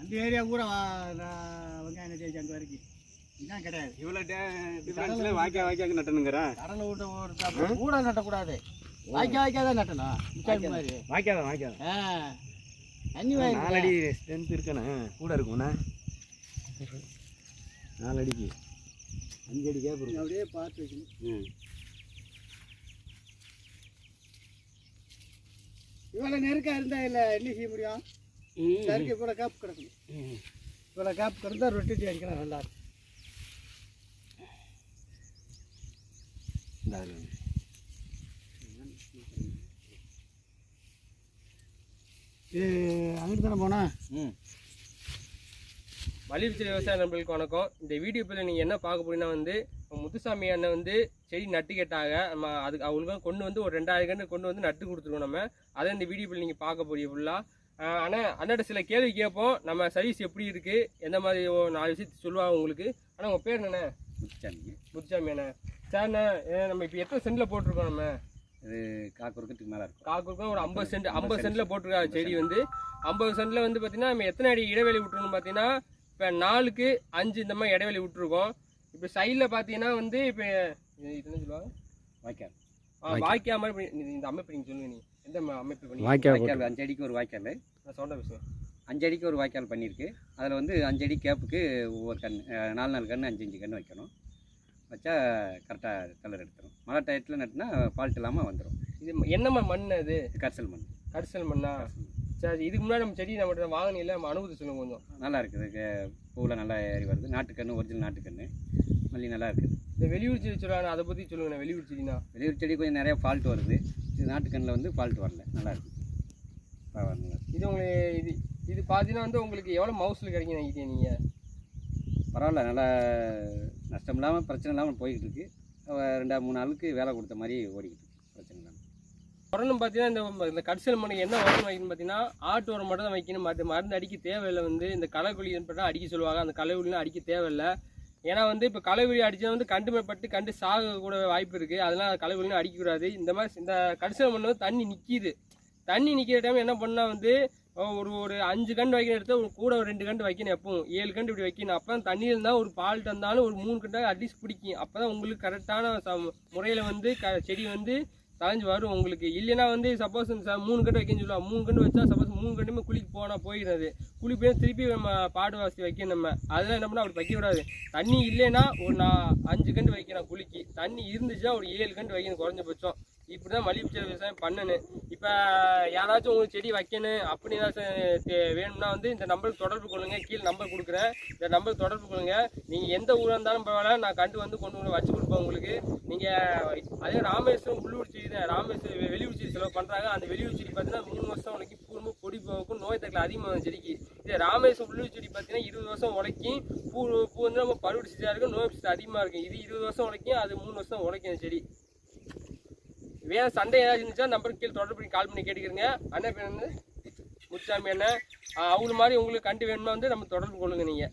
அந்த ஏரியா கூட வெங்காயம் நட்டி அங்கே வரைக்கும் இதுதான் கிடையாது. இவ்வளோ டிஃபரன்ஸ்ல வாய்க்கா வாய்க்காக்கு நட்டணுங்கிறா? கடலை விட்ட ஒரு கூட நட்டக்கூடாது. வாய்க்கா வாய்க்கா தான் நட்டணும். முக்கால் மாதிரி வாய்க்காத வாய்க்காத? ஆ. தண்ணி வாங்கி நாலடி ஸ்ட்ரென்த் இருக்கணும் கூட இருக்கும்ண்ணா. நாலு அடிக்கு அஞ்சு அடி கேப் அப்படியே பார்த்து வைக்கணும் ம். இவ்வளோ நெருக்கா இருந்தா இல்லை என்ன செய்ய முடியும்? சருக்கு இவ்வளோ கேப் கிடக்கணும். இவ்வளோ கேப் கிடந்தா ரொட்டி அடிக்கலாம் நல்லா இருக்கும். இது அங்கிட்டு தானே போனா? ம். மலிவுச்சல் விவசாய நண்பர்களுக்கு வணக்கம். இந்த வீடியோ பதில் நீங்கள் என்ன பார்க்க போறீங்கன்னா வந்து முத்துசாமி அண்ணன் வந்து செடி நட்டு கேட்டாங்க. நம்ம அதுக்கு அவங்களுக்கு கொண்டு வந்து ஒரு ரெண்டாயிரம் கன்று கொண்டு வந்து நட்டு கொடுத்துருவோம் நம்ம. அதை இந்த வீடியோ பதில் நீங்கள் பார்க்க போறீங்க ஃபுல்லாக ஆனால் அண்ணாட்ட சில கேள்வி கேட்போம். நம்ம சர்வீஸ் எப்படி இருக்குது எந்த மாதிரி நாலு விஷயத்தை சொல்லுவாங்க உங்களுக்கு. ஆனால் உங்கள் பேர் என்னண்ணே? முடிச்சாங்க முத்துசாமி அண்ணே. சரிண்ணே நம்ம இப்போ எத்தனை சென்டில் போட்டிருக்கோம் நம்ம? இது காக்குறதுக்கு மேலே இருக்கும். காக்குக்கும் ஒரு ஐம்பது சென்ட் ஐம்பது சென்டில் போட்டிருக்காங்க செடி வந்து. ஐம்பது சென்டில் வந்து பார்த்தீங்கன்னா நம்ம எத்தனை அடி இடைவெளி விட்டுருணும் பார்த்தீங்கன்னா இப்போ நாலுக்கு அஞ்சு இந்த மாதிரி இடைவெளி விட்டுருக்கோம். இப்போ சைடில் பார்த்தீங்கன்னா வந்து இப்போ இது என்ன சொல்லுவாங்க? வாய்க்கால். ஆ, வாய்க்கா மாதிரி இந்த- அமைப்பு நீங்கள் சொல்லுங்க நீ. எந்த அமைப்பு பண்ணி? வாய்க்கால் அஞ்சு அடிக்கு ஒரு வாய்க்கால். நான் சவுண்டாக பேசுவேன் அஞ்சு அடிக்கு ஒரு வாய்க்கால் பண்ணியிருக்கு அதில் வந்து அஞ்சு அடி கேப்புக்கு ஒவ்வொரு அஹ், நாலு நாலு கன்று அஞ்சு அஞ்சு கன்று வைக்கணும். வச்சா கரெக்டாக கலர் எடுத்துரும். மழை டயத்தில் நட்டுனா ஃபால்ட் இல்லாமல் வந்துடும் இது ம- என்ன ம- மண் அது? கரிசல் மண். கரிசல் மண்ணா? சரி இதுக்கு முன்னாடி நம்ம செடி நம்ம வாங்கினில நம்ம அனுபவத்தை சொல்லுங்க கொஞ்சம். நல்லா இருக்குது. பூவில் நல்லா ஏறி வருது. நாட்டுக்கன்று ஒரிஜினல் நாட்டுக்கன்று மல்லி நல்லா இருக்குது. இந்த வெளியூர் செடி சொல்லுவாங்க அதை பற்றி சொல்லுங்கண்ணே வெளியூர் செடினா. வெளியூர் செடி கொஞ்சம் நிறைய ஃபால்ட் வருது. இது நாட்டுக்கண்ணில் வந்து ஃபால்ட் வரல. நல்லா இருக்குது. இது உங்களுக்கு இது இது பார்த்தீங்கன்னா வந்து உங்களுக்கு எவ்வளோ மவுஸில் கிடைக்கும் நினைக்கிறீங்க நீங்கள் பரவாயில்ல. நல்லா நஷ்டம் இல்லாமல் பிரச்சனை இல்லாமல் போய்கிட்டு இருக்கு. அவ ரெண்டா மூணு நாளுக்கு வேலை கொடுத்த மாதிரி ஓடிக்கிட்டு அப்புறம் பார்த்தீங்கன்னா இந்த இந்த கடிசல் என்ன உரம் வைக்கணும் பார்த்தீங்கன்னா ஆட்டு உரம் மட்டும் தான் வைக்கணும். மற்ற மருந்து அடிக்க தேவையில்லை வந்து. இந்த களைக்குழி ஏற்பட்டால் அடிக்க சொல்லுவாங்க. அந்த களைக்குழிலாம் அடிக்க தேவையில்லை. ஏன்னா வந்து இப்போ களைக்குழி அடிச்சா வந்து கண்டு மேற்பட்டு கண்டு சாக கூட வாய்ப்பு இருக்குது அதெல்லாம் களைக்குழிலாம் அடிக்கக்கூடாது இந்த மாதிரி இந்த கடைசியில் மண்ணு வந்து தண்ணி நிற்கிது தண்ணி நிற்கிற டைம் என்ன பண்ணால் வந்து ஒரு ஒரு அஞ்சு கண்டு வைக்கணும் எடுத்து ஒரு கூட ஒரு ரெண்டு கண்டு வைக்கணும் எப்பவும். ஏழு கண்டு இப்படி வைக்கணும். அப்போ தான் தண்ணி இருந்தால் ஒரு பால் இருந்தாலும் ஒரு மூணு கண்டாக அட்லீஸ்ட் பிடிக்கும். அப்போ தான் உங்களுக்கு கரெக்டான முறையில் வந்து க செடி வந்து தளைஞ்சு வரும் உங்களுக்கு. இல்லைன்னா வந்து சப்போஸ் மூணு கண்டு வைக்கணும்னு சொல்லுவாங்க. மூணு கண்டு வச்சா சப்போஸ் மூணு கண்டுமே குளிக்கு போனால் போயிடுறது. குளி போய் திருப்பி நம்ம பாடு வாசி வைக்கணும் நம்ம. அதெல்லாம் என்ன பண்ணால் அப்படி வைக்கக்கூடாது தண்ணி இல்லைன்னா ஒரு நான் அஞ்சு கண்டு வைக்கிறேன் குளிக்கு தண்ணி இருந்துச்சுன்னா ஒரு ஏழு கண்டு வைக்கணும் குறைஞ்சபட்சம். இப்படி தான் மல்லிகை செடி விவசாயம் பண்ணணும் இப்போ யாராச்சும் உங்களுக்கு செடி வைக்கணும் அப்படி ஏதாச்சும் வேணும்னா வந்து இந்த நம்பருக்கு தொடர்பு கொள்ளுங்க. கீழே நம்பர் கொடுக்குறேன். இந்த நம்பருக்கு தொடர்பு கொள்ளுங்கள் நீங்கள் எந்த ஊராக இருந்தாலும் பரவாயில்ல. நான் கண்டு வந்து கொண்டு வந்து வச்சு கொடுப்பேன் உங்களுக்கு. நீங்கள் அதே ராமேஸ்வரம் உள்ளூர் செடி தான். ராமேஸ்வரம் வெளியூர் செடி செலவு பண்ணுறாங்க அந்த வெளியூர் செடி பார்த்தீங்கன்னா மூணு வருஷம் உனக்கு பூர்வ பொடி போக்கும் நோய் தக்கல அதிகமாக செடிக்கு. இதே ராமேஸ்வரம் உள்ளூர் செடி பார்த்தீங்கன்னா இருபது வருஷம் உழைக்கும் பூ பூ வந்து நம்ம பருவடி செடியாக இருக்கும். நோய் அதிகமாக இருக்கும். இது இருபது வருஷம் உழைக்கும் அது மூணு வருஷம் உழைக்கும் அந்த செடி. வேறு சண்டை ஏதாவது இருந்துச்சா நம்பருக்கு கீழே தொடர்பு பண்ணி கால் பண்ணி கேட்டுக்கிறீங்க. அண்ணன் பேர் வந்து முத்துசாமி அண்ணன். அவங்க மாதிரி உங்களுக்கு கண்டு வேணுமா வந்து நம்ம தொடர்பு கொள்ளுங்க நீங்கள்